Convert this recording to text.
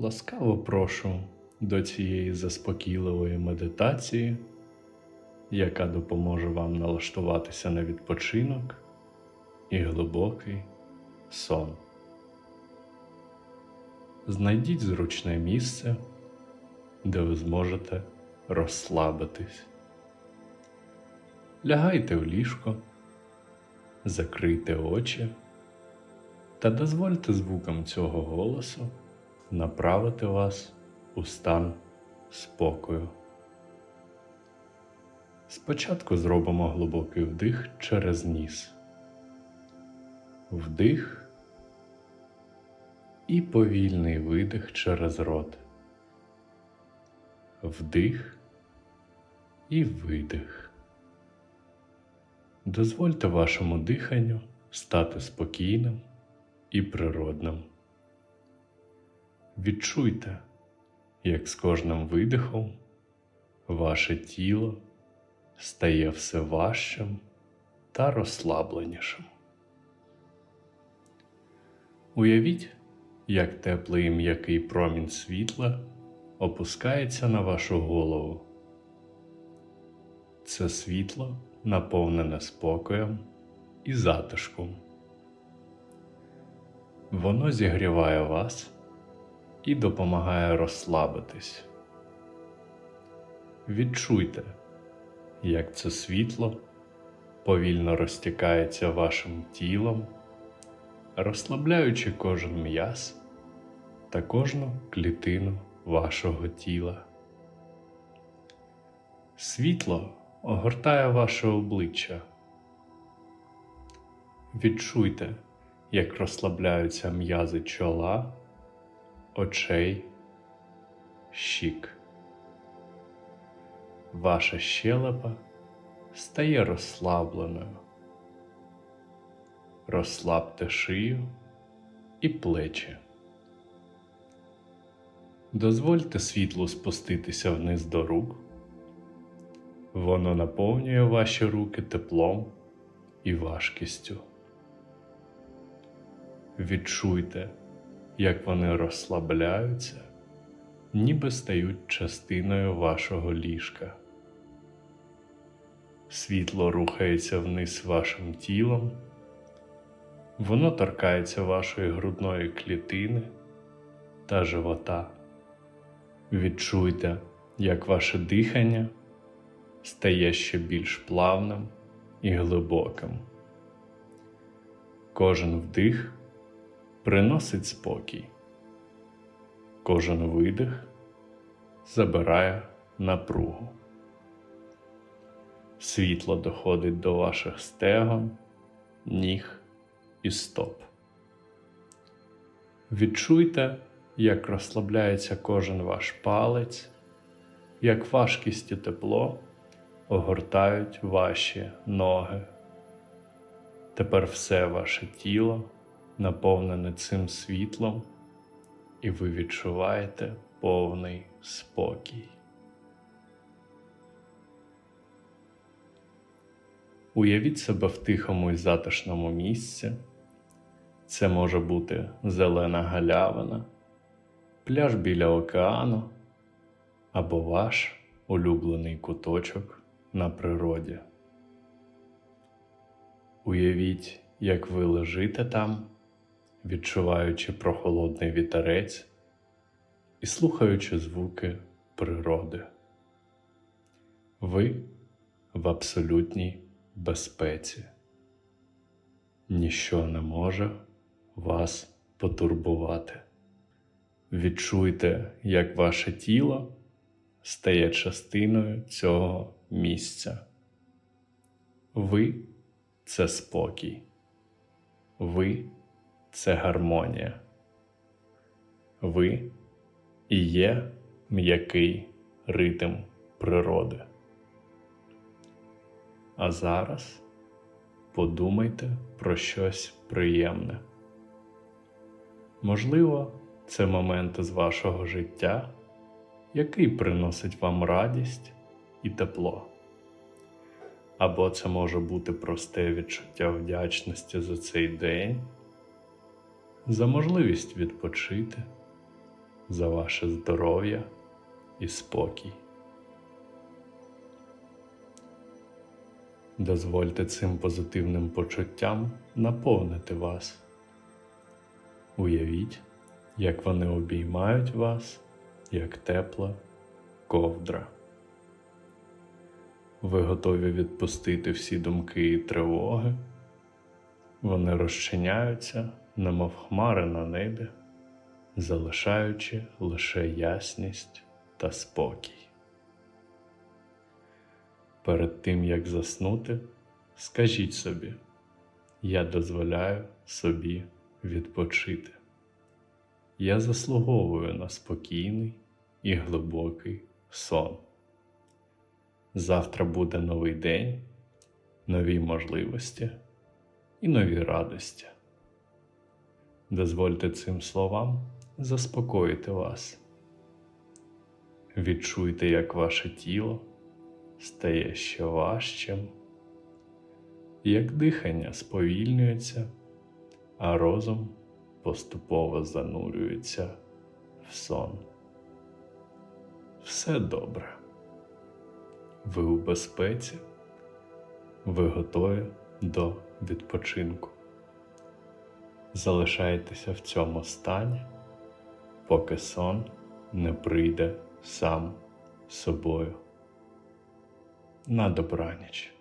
Ласкаво прошу до цієї заспокійливої медитації, яка допоможе вам налаштуватися на відпочинок і глибокий сон. Знайдіть зручне місце, де ви зможете розслабитись. Лягайте в ліжко, закрийте очі та дозвольте звукам цього голосу направити вас у стан спокою. Спочатку зробимо глибокий вдих через ніс. Вдих і повільний видих через рот. Вдих і видих. Дозвольте вашому диханню стати спокійним і природним. Відчуйте, як з кожним видихом ваше тіло стає все важчим та розслабленішим. Уявіть, як теплий і м'який промінь світла опускається на вашу голову. Це світло наповнене спокоєм і затишком. Воно зігріває вас і допомагає розслабитись. Відчуйте, як це світло повільно розтікається вашим тілом, розслабляючи кожен м'яз та кожну клітину вашого тіла. Світло огортає ваше обличчя. Відчуйте, як розслабляються м'язи чола, очей, щік. Ваша щелепа стає розслабленою. Розслабте шию і плечі. Дозвольте світлу спуститися вниз до рук. Воно наповнює ваші руки теплом і важкістю. Відчуйте, як вони розслабляються, ніби стають частиною вашого ліжка. Світло рухається вниз вашим тілом, воно торкається вашої грудної клітини та живота. Відчуйте, як ваше дихання стає ще більш плавним і глибоким. Кожен вдих приносить спокій, кожен видих забирає напругу. Світло доходить до ваших стегон, ніг і стоп. Відчуйте, як розслабляється кожен ваш палець, як важкість і тепло огортають ваші ноги. Тепер все ваше тіло наповнене цим світлом, і ви відчуваєте повний спокій. Уявіть себе в тихому і затишному місці. Це може бути зелена галявина, пляж біля океану або ваш улюблений куточок на природі. Уявіть, як ви лежите там, відчуваючи прохолодний вітерець і слухаючи звуки природи. Ви в абсолютній безпеці. Ніщо не може вас потурбувати. Відчуйте, як ваше тіло стає частиною цього місця. Ви це спокій. Ви це гармонія. Ви і є м'який ритм природи. А зараз подумайте про щось приємне. Можливо, це момент з вашого життя, який приносить вам радість і тепло. Або це може бути просте відчуття вдячності за цей день, за можливість відпочити за ваше здоров'я і спокій. Дозвольте цим позитивним почуттям наповнити вас. Уявіть, як вони обіймають вас, як тепла ковдра. Ви готові відпустити всі думки і тривоги. Вони розчиняються, немов хмари на небі, залишаючи лише ясність та спокій. Перед тим як заснути, скажіть собі, я дозволяю собі відпочити. Я заслуговую на спокійний і глибокий сон. Завтра буде новий день, нові можливості і нові радості. Дозвольте цим словам заспокоїти вас. Відчуйте, як ваше тіло стає ще важчим, як дихання сповільнюється, а розум поступово занурюється в сон. Все добре. Ви у безпеці, ви готові до відпочинку. Залишайтеся в цьому стані, поки сон не прийде сам собою. На добраніч.